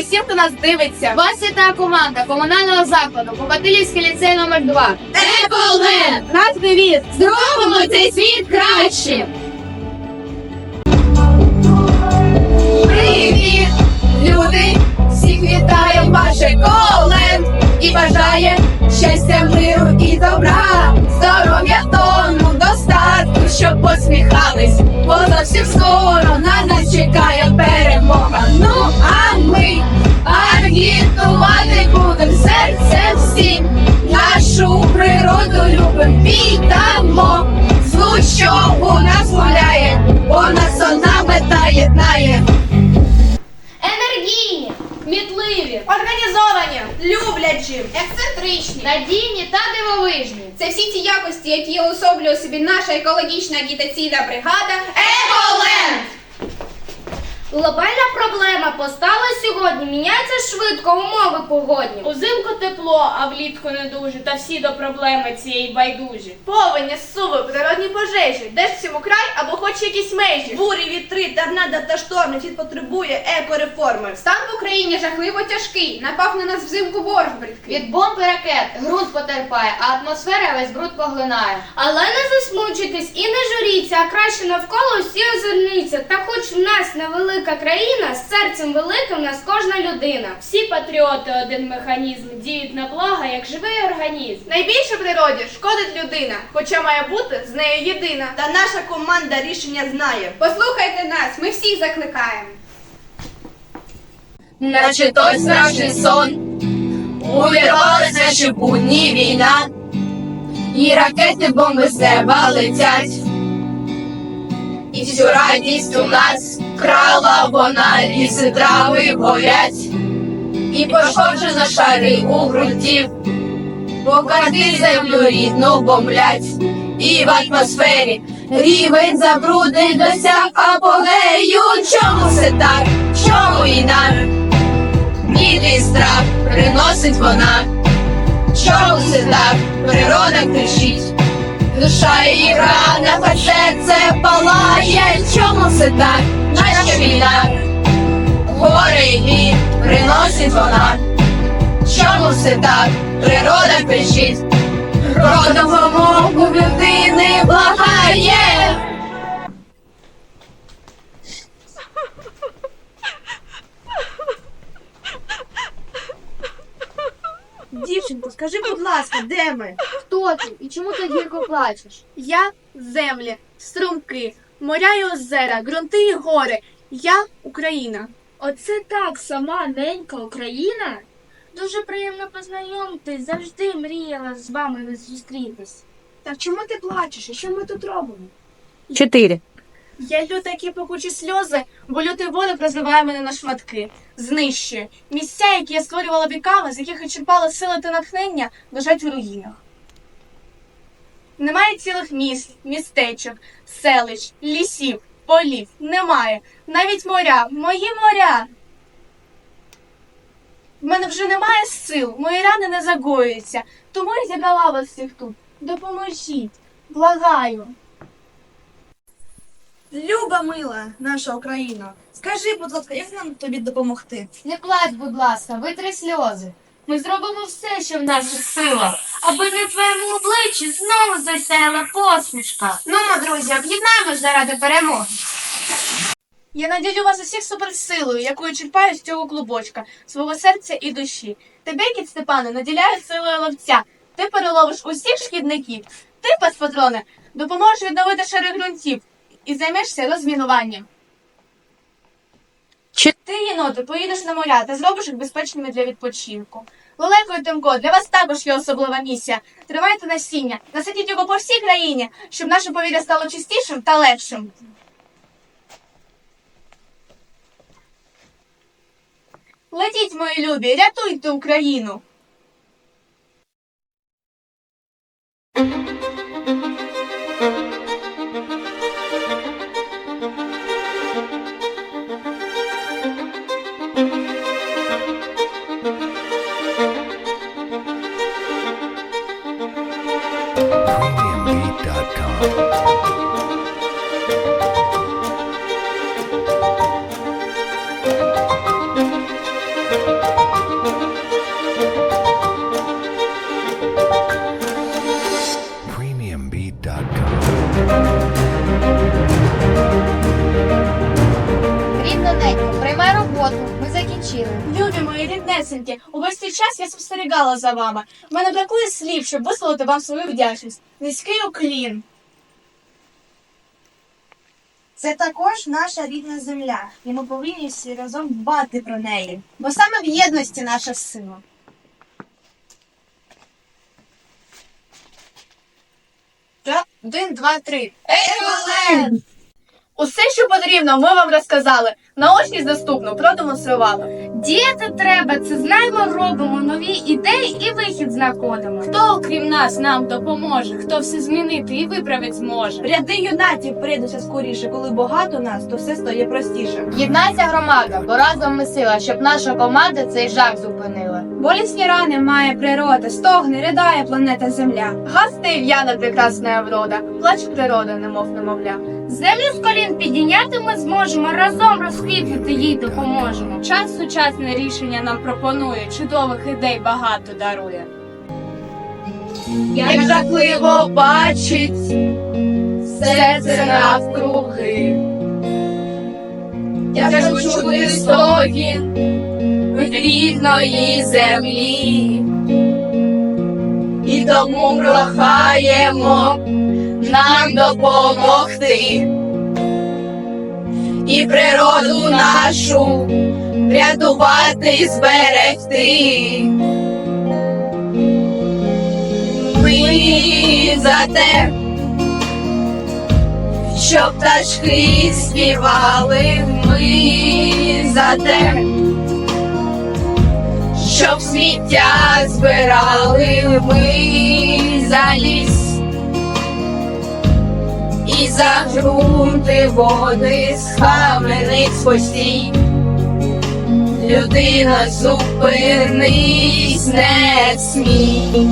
усім, хто нас дивиться. Вас вітає команда комунального закладу Покатилівський ліцей номер 2 Еполе! Наш девіз! Зробимо цей світ кращим! Надійні та дивовижні. Це всі ті якості, які уособлює собі наша екологічна агітаційна бригада Еколенд! Глобальна проблема постала сьогодні. Міняються швидко умови погодні. Узимку тепло, а влітку не дуже, та всі до проблеми цієї байдужі. Повені, суви, природні пожежі, десь всьому край або хоч якісь межі. Бурі, вітри, торнадо та шторми світ потребує екореформи. Стан в Україні жахливо тяжкий, напав на нас взимку ворог бридкий. Від бомб і ракет ґрунт потерпає, а атмосфера весь бруд поглинає. Але не засмучуйтесь і не журіться, а краще навколо всі озирніться. Та хоч в нас невелика країна, з серцем великим нас кожна людина. Всі патріоти один механізм діють на благо, як живий організм. Найбільше природі шкодить людина, хоча має бути з нею єдина. Та наша команда рішення знає. Послухайте нас, ми всіх закликаємо. Наче той страшний сон, увірвалися наші будні війна, і ракети бомби з неба летять. І всю радість у нас крала вона, ліси трави горять, і пошкоджено шари у ґрунтів, покати землю рідну бомблять, і в атмосфері рівень забруднень досяг апогею. Чому все так? Чому війна? Білий страх приносить вона. Чому все так? Природа кричить. Душа її рана, хоч серце палає, чому все так, наче війна, горе і гріх приносить вона, чому все так, природа кричить, про допомогу людини благає. Дівчинко, скажи, будь ласка, де ми? Хто ти і чому так гірко плачеш? Я землі, струмки, моря і озера, ґрунти і гори. Я Україна. Оце так, сама ненька Україна. Дуже приємно познайомитись, завжди мріяла з вами зустрітись. Так чому ти плачеш? І що ми тут робимо? Чотири. Я лю такі пекучі сльози, бо лютий ворог розриває мене на шматки, знищує. Місця, які я створювала віками, з яких я черпала сили та натхнення, лежать у руїнах. Немає цілих міст, містечок, селищ, лісів, полів. Немає. Навіть моря, мої моря. В мене вже немає сил, мої рани не загоюються. Тому я зібрала вас всіх тут. Допоможіть, благаю. Люба мила, наша Україна, скажи, будь ласка, як нам тобі допомогти? Не плач, будь ласка, витри сльози. Ми зробимо все, що в наших силах, аби на твоєму обличчі знову засяяла посмішка. Ну, друзі, об'єднаємось заради перемоги. Я наділю вас усіх суперсилою, яку я черпаю з цього клубочка, свого серця і душі. Тебе, кіт Степане, наділяю силою ловця. Ти переловиш усіх шкідників. Ти, пес патроне, допоможеш відновити шари ґрунтів і займешся розмінуванням. Чи- Ти, єноти, поїдеш на моря та зробиш їх безпечними для відпочинку. Лелеко і Тимко, для вас також є особлива місія. Тримайте насіння, насадіть його по всій країні, щоб наше повітря стало чистішим та легшим. Летіть, мої любі, рятуйте Україну! Закінчили. Любі мої ріднесенькі, увесь цей час я спостерігала за вами. В мене бракує слів, щоб висловити вам свою вдячність. Низький уклін. Це також наша рідна земля, і ми повинні всі разом дбати про неї. Бо саме в єдності наша сила. Один, два, три. Усе, що потрібно, ми вам розказали. Наочність доступно продемонстрували. Діяти треба, це знаємо, робимо нові ідеї і вихід знаходимо. Хто, окрім нас, нам допоможе, хто все змінити і виправить зможе. Ряди юнатів прийдуться скоріше, коли багато нас, то все стає простіше. Єднайся, громада, бо разом ми сила, щоб наша команда цей жах зупинила. Болісні рани має природа, стогне, ридає планета Земля. Гасти і прекрасна врода, плач природи, немов немовля. Землю з колін підійняти ми зможемо, разом розквітнути їй допоможемо. Час сучасне рішення нам пропонує, чудових ідей багато дарує. Як жахливо бачить серце навкруги. Я хочу чути стогін рідної землі. І тому прохаємо нам допомогти. І природу нашу врятувати, зберегти. Ми за те, щоб пташки співали, ми за те, щоб сміття збирали, ми за ліс за грунти води схаменець постій. Людина зупинись, не смій.